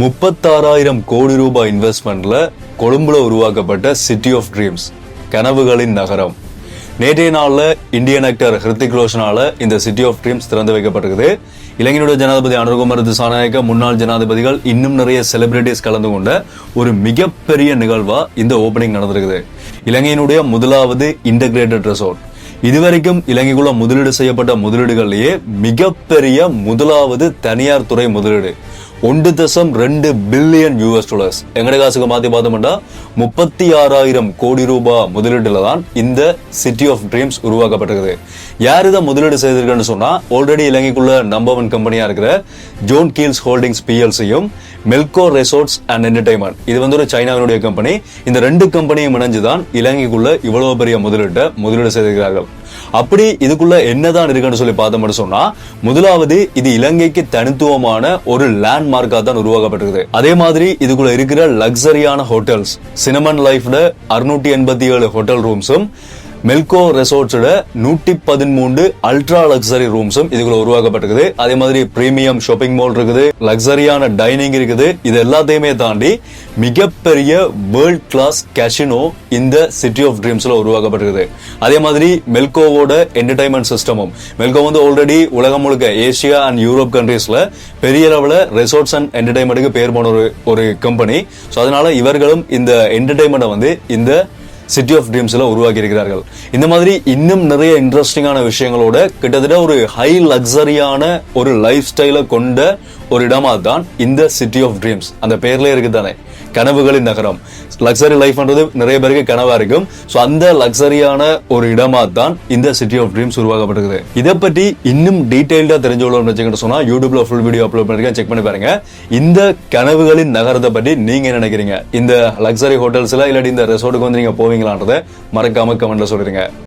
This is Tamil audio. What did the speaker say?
முப்பத்தாறாயிரம் கோடி ரூபாய் இன்வெஸ்ட்மெண்ட்ல கொழும்புல உருவாக்கப்பட்ட சிட்டி ஆஃப் ட்ரீம்ஸ் கனவுகளின் நகரம். நேற்றைய நாளில் இந்தியன் ஆக்டர் ஹிருத்திக் ரோஷனால இந்த சிட்டி ஆஃப் ட்ரீம்ஸ் திறந்து வைக்கப்பட்டிருக்குது. இலங்கையினுடைய ஜனாதிபதி அனுர்குமார் திசாநாயக்க முன்னாள் ஜனாதிபதிகள் இன்னும் நிறைய செலிபிரிட்டிஸ் கலந்து கொண்ட ஒரு மிகப்பெரிய நிகழ்வா இந்த ஓபனிங் நடந்திருக்குது. இலங்கையினுடைய முதலாவது இன்டகிரேட்டட் ரெசார்ட் இதுவரைக்கும் இலங்கைக்குள்ள முதலீடு செய்யப்பட்ட முதலீடுகள்லேயே மிகப்பெரிய முதலாவது தனியார் துறை முதலீடு. ஒன்று தசம் ரெண்டு பில்லியன் யூஎஸ் டாலர்ஸ் எங்கட காசுக்கு மாத்தி பார்த்தோம்னா முப்பத்தி ஆறாயிரம் கோடி ரூபாய் முதலீட்டுல தான் இந்த சிட்டி ஆஃப் ட்ரீம்ஸ் உருவாக்கப்பட்டிருக்குது. யார் இதை முதலீடு செய்திருக்குன்னு சொன்னா ஆல்ரெடி இலங்கைக்குள்ள நம்பர் ஒன் கம்பெனியா இருக்கிற ஜோன் கீல்ஸ் ஹோல்டிங்ஸ் பிஎல்சியும் மெல்கோ ரெசார்ட்ஸ் அண்ட் என்டர்டைன்மெண்ட் இது வந்து ஒரு சைனாவினுடைய கம்பெனி இந்த ரெண்டு கம்பெனியும் இணைஞ்சுதான் இலங்கைக்குள்ள இவ்வளவு பெரிய முதலீட்டை முதலீடு செய்திருக்கிறார்கள். அப்படி இதுக்குள்ள என்னதான் இருக்குன்னு சொல்லி பார்த்தோம்னு சொன்னா முதலாவது இது இலங்கைக்கு தனித்துவமான ஒரு லேண்ட் லேண்ட்மார்க்கா தான் உருவாக்கப்பட்டிருக்கு அதே மாதிரி இதுக்குள்ள இருக்கிற லக்ஸரியான ஹோட்டல்ஸ் சினமன் லைஃப்ல அறுநூற்றி எண்பத்தி ஏழு ஹோட்டல் ரூம்ஸும் மெல்கோ ரெசார்ட்ஸோட நூற்றி பதிமூன்று அல்ட்ரா லக்ஸரி ரூம்ஸும் இதுக்குள்ள உருவாக்கப்பட்டிருக்குது. அதே மாதிரி பிரீமியம் ஷாப்பிங் மால் இருக்குது லக்ஸரியான டைனிங் இருக்குது. இது எல்லாத்தையுமே தாண்டி மிகப்பெரிய வேர்ல்ட் கிளாஸ் கேஷினோ இந்த சிட்டி ஆஃப் ட்ரீம்ஸ்ல உருவாக்கப்பட்டிருக்குது. அதே மாதிரி மெல்கோவோட என்டர்டைன்மெண்ட் சிஸ்டமும் மெல்கோ வந்து ஆல்ரெடி உலகம் முழுக்க ஏசியா அண்ட் யூரோப் கண்ட்ரீஸ்ல பெரிய அளவில் ரெசார்ட்ஸ் அண்ட் என்டர்டைன்மெண்ட்டுக்கு பேர் போன ஒரு ஒரு கம்பெனி ஸோ அதனால இவர்களும் இந்த என்டர்டைன்மெண்ட்டை வந்து இந்த சிட்டி ஆஃப் ட்ரீம்ஸில் உருவாக்கியிருக்கிறார்கள் இந்த மாதிரி இன்னும் நிறைய இன்ட்ரெஸ்டிங்கான விஷயங்களோட கிட்டத்தட்ட ஒரு ஹை லக்ஸரியான ஒரு லைஃப் ஸ்டைலை கொண்ட ஒரு இடமா தான் இந்த சிட்டி ஆஃப் ட்ரீம்ஸ் அந்த பேர்லேயே இருக்குது தானே. கனவுகளின் நகரம். லக்ஸரி லைஃப்ன்றது நிறைய பேருக்கு கனவா இருக்கும். ஸோ அந்த லக்ஸரியான ஒரு இடமா தான் இந்த சிட்டி ஆஃப் ட்ரீம்ஸ் உருவாக்கப்பட்டிருக்குது. இதை பற்றி இன்னும் டீடைல்டா தெரிஞ்சுக்கணும்னு வச்சுக்கிட்டு சொன்னா யூடியூப்ல ஃபுல் வீடியோ அப்லோட் பண்ணிருக்கேன். செக் பண்ணி பாருங்க. இந்த கனவுகளின் நகரத்தை பற்றி நீங்க என்ன நினைக்கிறீங்க? இந்த லக்ஸரி ஹோட்டல்ஸ்ல இல்லாட்டி இந்த ரெசார்ட்டுக்கு வந்து நீங்க போவீங்களான்றதை மறக்காம கமெண்ட்ல சொல்லிருங்க.